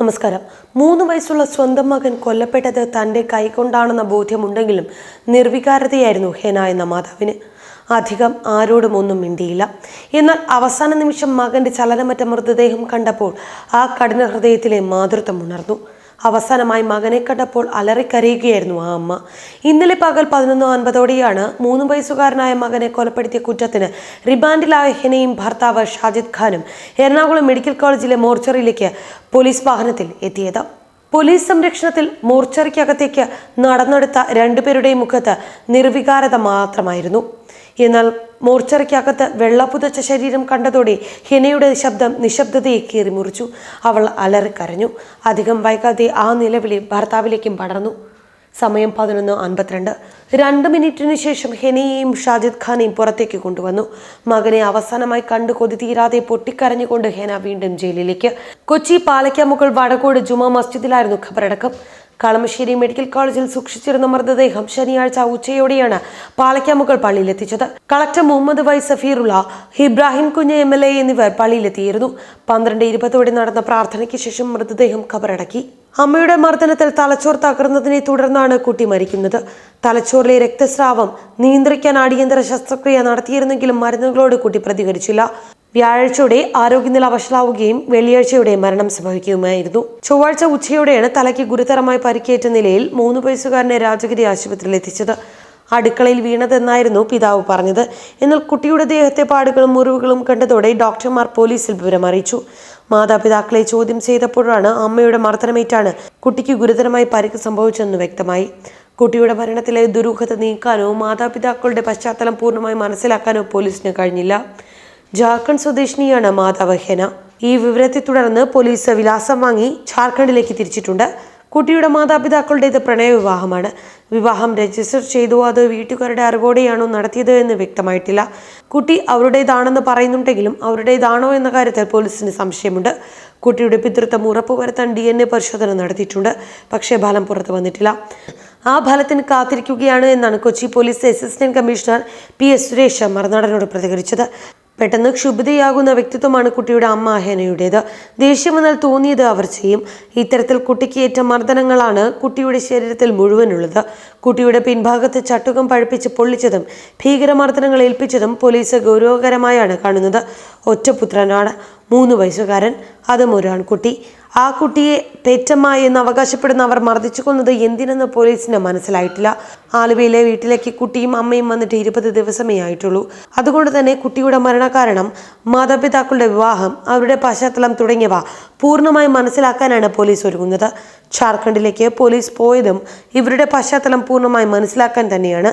നമസ്കാരം. മൂന്ന് വയസ്സുള്ള സ്വന്തം മകൻ കൊല്ലപ്പെട്ടത് തന്റെ കൈകൊണ്ടാണെന്ന ബോധ്യമുണ്ടെങ്കിലും നിർവികാരതയായിരുന്നു ഹെന എന്ന മാതാവിന്. അധികം ആരോടും ഒന്നും മിണ്ടിയില്ല. എന്നാൽ അവസാന നിമിഷം മകന്റെ ചലനമറ്റ മൃതദേഹം കണ്ടപ്പോൾ ആ കഠിന ഹൃദയത്തിലെ മാതൃത്വം ഉണർന്നു. അവസാനമായി മകനെ കണ്ടപ്പോൾ അലറിക്കരയുകയായിരുന്നു ആ അമ്മ. ഇന്നലെ പകൽ പതിനൊന്ന് അൻപതോടെയാണ് മൂന്ന് വയസ്സുകാരനായ മകനെ കൊലപ്പെടുത്തിയ കുറ്റത്തിന് റിമാൻഡിലായ ഹെനയും ഭർത്താവ് ഷാജിദ് ഖാനും എറണാകുളം മെഡിക്കൽ കോളേജിലെ മോർച്ചറിയിലേക്ക് പോലീസ് വാഹനത്തിൽ എത്തിയത്. പോലീസ് സംരക്ഷണത്തിൽ മോർച്ചറിക്കകത്തേക്ക് നടന്നെടുത്ത രണ്ടുപേരുടെയും മുഖത്ത് നിർവികാരത മാത്രമായിരുന്നു. എന്നാൽ മോർച്ചറിക്കകത്ത് വെള്ളപ്പുതച്ച ശരീരം കണ്ടതോടെ ഹെനയുടെ ശബ്ദം നിശബ്ദതയെ കീറി മുറിച്ചു അവൾ അലറിക്കരഞ്ഞു. അധികം വൈകാതെ ആ നിലവിളി ഭർത്താവിലേക്കും പടർന്നു. സമയം പതിനൊന്ന് അൻപത്തിരണ്ട്. രണ്ട് മിനിറ്റിന് ശേഷം ഹെനയെയും ഷാജിദ് ഖാനെയും പുറത്തേക്ക് കൊണ്ടുവന്നു. മകനെ അവസാനമായി കണ്ടു കൊതി തീരാതെ പൊട്ടിക്കരഞ്ഞുകൊണ്ട് ഹെന വീണ്ടും ജയിലിലേക്ക്. കൊച്ചി പാലക്കാമുകൾ വടകോട് ജുമാ മസ്ജിദിലായിരുന്നു ഖബറടക്കം. കളമശ്ശേരി മെഡിക്കൽ കോളേജിൽ സൂക്ഷിച്ചിരുന്ന മൃതദേഹം ശനിയാഴ്ച ഉച്ചയോടെയാണ് പാലക്കാമുകൾ പള്ളിയിലെത്തിച്ചത്. Collector Muhammad Y Safirulla Ibrahim Kunju M L A എന്നിവർ പള്ളിയിലെത്തിയിരുന്നു. പന്ത്രണ്ട് ഇരുപതോടെ നടന്ന പ്രാർത്ഥനയ്ക്ക് ശേഷം മൃതദേഹം ഖബറടക്കി. അമ്മയുടെ മർദ്ദനത്തിൽ തലച്ചോർ തകർന്നതിനെ തുടർന്നാണ് കുട്ടി മരിക്കുന്നത്. തലച്ചോറിലെ രക്തസ്രാവം നിയന്ത്രിക്കാൻ അടിയന്തര ശസ്ത്രക്രിയ നടത്തിയിരുന്നെങ്കിലും മരുന്നുകളോട് കുട്ടി പ്രതികരിച്ചില്ല. വ്യാഴാഴ്ചയോടെ ആരോഗ്യനില വഷളാവുകയും വെള്ളിയാഴ്ചയോടെ മരണം സംഭവിക്കുകയുമായിരുന്നു. ചൊവ്വാഴ്ച ഉച്ചയോടെയാണ് തലയ്ക്ക് ഗുരുതരമായി പരിക്കേറ്റ നിലയിൽ മൂന്ന് വയസ്സുകാരനെ രാജഗിരി ആശുപത്രിയിൽ എത്തിച്ചത്. അടുക്കളയിൽ വീണതെന്നായിരുന്നു പിതാവ് പറഞ്ഞത്. എന്നാൽ കുട്ടിയുടെ ദേഹത്തെ പാടുകളും മുറിവുകളും കണ്ടതോടെ ഡോക്ടർമാർ പോലീസിൽ വിവരം അറിയിച്ചു. മാതാപിതാക്കളെ ചോദ്യം ചെയ്തപ്പോഴാണ് അമ്മയുടെ മർദ്ദനമേറ്റാണ് കുട്ടിക്ക് ഗുരുതരമായി പരിക്ക് സംഭവിച്ചതെന്ന് വ്യക്തമായി. കുട്ടിയുടെ മരണത്തിലെ ദുരൂഹത നീക്കാനോ മാതാപിതാക്കളുടെ പശ്ചാത്തലം പൂർണമായി മനസ്സിലാക്കാനോ പോലീസിന് കഴിഞ്ഞില്ല. ജാർഖണ്ഡ് സ്വദേശിനിയാണ് മാതാവ് ഹെന. ഈ വിവരത്തെ തുടർന്ന് പോലീസ് വിലാസം വാങ്ങി ജാർഖണ്ഡിലേക്ക് തിരിച്ചിട്ടുണ്ട്. കുട്ടിയുടെ മാതാപിതാക്കളുടേത് പ്രണയവിവാഹമാണ്. വിവാഹം രജിസ്റ്റർ ചെയ്തോ. അതോ വീട്ടുകാരുടെ അറിവോടെയാണോ നടത്തിയത് എന്ന് വ്യക്തമായിട്ടില്ല. കുട്ടി അവരുടേതാണെന്ന് പറയുന്നുണ്ടെങ്കിലും അവരുടേതാണോ എന്ന കാര്യത്തിൽ പോലീസിന് സംശയമുണ്ട്. കുട്ടിയുടെ പിതൃത്വം ഉറപ്പുവരുത്താൻ ഡി എൻ എ പരിശോധന നടത്തിയിട്ടുണ്ട്. പക്ഷേ ഫലം പുറത്തു വന്നിട്ടില്ല. ആ ഫലത്തിന് കാത്തിരിക്കുകയാണ് എന്നാണ് Kochi police assistant commissioner P S Suresh മറുനാടനോട് പ്രതികരിച്ചത്. പെട്ടെന്ന് ക്ഷുഭിതയാകുന്ന വ്യക്തിത്വമാണ് കുട്ടിയുടെ അമ്മ അഹേനയുടേത് ദേഷ്യം എന്നാൽ തോന്നിയത് അവർ ചെയ്യും. ഇത്തരത്തിൽ കുട്ടിക്ക് ഏറ്റ മർദ്ദനങ്ങളാണ് കുട്ടിയുടെ ശരീരത്തിൽ മുഴുവനുള്ളത്. കുട്ടിയുടെ പിൻഭാഗത്ത് ചട്ടുകം പഴുപ്പിച്ച് പൊള്ളിച്ചതും ഭീകരമർദ്ദനങ്ങൾ ഏൽപ്പിച്ചതും പോലീസ് ഗൗരവകരമായാണ് കാണുന്നത്. ഒറ്റപുത്രനാണ് മൂന്ന് വയസ്സുകാരൻ അതും ഒരു ആൺകുട്ടി. ആ കുട്ടിയെ പെറ്റമ്മ എന്ന് അവകാശപ്പെടുന്ന അവർ മർദ്ദിച്ചു കൊന്നത് എന്തിനെന്ന് പോലീസിന് മനസ്സിലായിട്ടില്ല. ആലുവയിലെ വീട്ടിലേക്ക് കുട്ടിയും അമ്മയും വന്നിട്ട് ഇരുപത് ദിവസമേ ആയിട്ടുള്ളൂ. അതുകൊണ്ട് തന്നെ കുട്ടിയുടെ മരണകാരണം മാതാപിതാക്കളുടെ വിവാഹം അവരുടെ പശ്ചാത്തലം തുടങ്ങിയവ പൂർണമായി മനസ്സിലാക്കാനാണ് പോലീസ് ഒരുങ്ങുന്നത്. ജാർഖണ്ഡിലേക്ക് പോലീസ് പോയതും ഇവരുടെ പശ്ചാത്തലം പൂർണമായി മനസ്സിലാക്കാൻ തന്നെയാണ്.